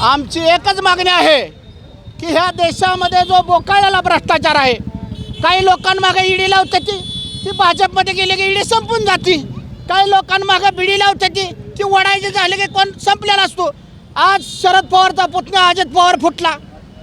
आमची एकच मागणी आहे की ह्या देशामध्ये जो बोकाळलेला भ्रष्टाचार आहे काही लोकांमागे ईडी लावते ती ती भाजपमध्ये गेली की ईडी संपून जाती. काही लोकांमागे बिडी लावते ती ती वडायची झाली की कोण संपलेला असतो. आज शरद पवारचा पुतण्या अजित पवार फुटला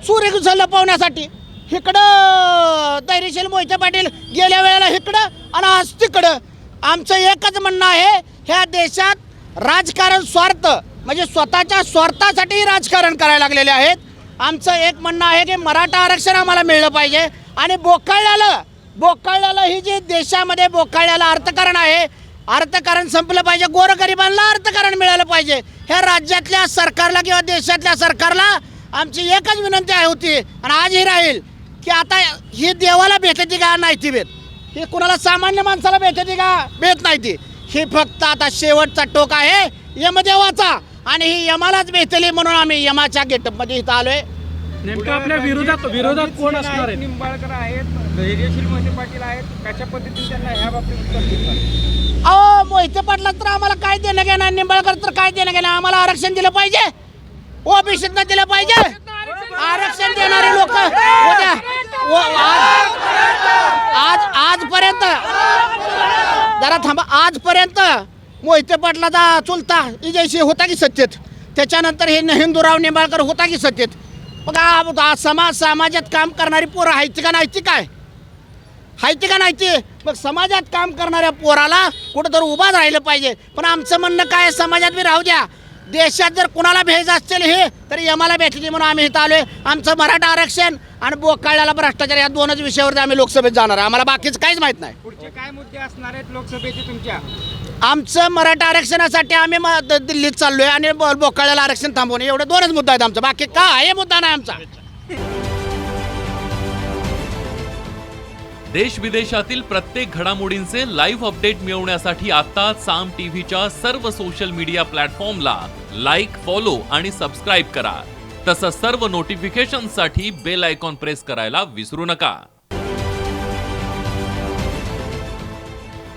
सूर्य लपवण्यासाठी इकडं धैर्यशील मोहिते पाटील गेल्या वेळेला इकडं आणि आज तिकडं. आमचं एकच म्हणणं आहे ह्या देशात राजकारण स्वार्थ म्हणजे स्वतःच्या स्वार्थासाठी राजकारण करायला लागलेले आहेत. आमचं एक म्हणणं आहे की मराठा आरक्षण आम्हाला मिळलं पाहिजे. आणि बोकाळल्याला बोकाळल्याला ही जी देशामध्ये बोकाळल्याला अर्थकारण आहे अर्थकारण संपलं पाहिजे. गोरगरिबांना अर्थकारण मिळालं पाहिजे. ह्या राज्यातल्या सरकारला किंवा देशातल्या सरकारला आमची एकच विनंती आहे होती आणि आजही राहील की आता ही देवाला भेटते का नाही ती भेट? ही कुणाला सामान्य माणसाला भेटते का भेट नाही ती? ही फक्त आता शेवटचा टोक आहे. यमदेवाचा. आणि ही यमालाच भेटली म्हणून आम्ही यमाच्या गेटअपमध्ये इथं आलोय. नेमकं आपल्या विरोधात विरोधात कोण असणार आहे निंबाळकर आहेत धैर्यशील मोहिते पाटील आहेत. कशा पद्धतीने त्यांना ह्या बाबतीत उत्तर देतात? अहो मोहिते पाटला तर आम्हाला काय देणं घेणं निंबाळकर तर काय देणं घेणं आम्हाला आरक्षण दिलं पाहिजे. ओबीसीतनं दिलं पाहिजे. आरक्षण देणारे लोक उद्या आज आजपर्यंत जरा थांबा. आजपर्यंत मोहिते पाटलाचा चुलता इजयशी होता की सत्तेत? त्याच्यानंतर हे हिंदूराव निंबाळकर होता की सत्तेत? मग समाज समाजात काम करणारी पोरं आहेत का नाही ती काय? हायती का नाही ते? मग समाजात काम करणाऱ्या पोराला कुठं तर उभा राहिलं पाहिजे. पण आमचं म्हणणं काय समाजात बी राहू द्या. देशात जर कुणाला भेज असतील हे तर यमाला भेटली म्हणून आम्ही इथं आलोय. आमचं मराठा आरक्षण आणि बोकाळ्याला भ्रष्टाचार या दोनच विषयावरती आम्ही लोकसभेत जाणार आम्हाला बाकीचं काहीच माहीत नाही. पुढचे काय मुद्दे असणार आहेत लोकसभेचे तुमच्या? आमचं मराठा आरक्षणासाठी आम्ही म- द- दिल्लीत चाललोय आणि बोकाळ्याला आरक्षण थांबवणे. एवढे दोनच मुद्दा आहेत आमचा. बाकी काय? हे मुद्दा नाही आमचा. देश विदेशातील प्रत्येक घडामोडींचे लाईव्ह अपडेट मिळवण्यासाठी आता साम टीव्हीच्या सर्व सोशल मीडिया प्लॅटफॉर्मला लाईक फॉलो आणि सबस्क्राईब करा. तसंच सर्व नोटिफिकेशनसाठी बेल आयकॉन प्रेस करायला विसरू नका.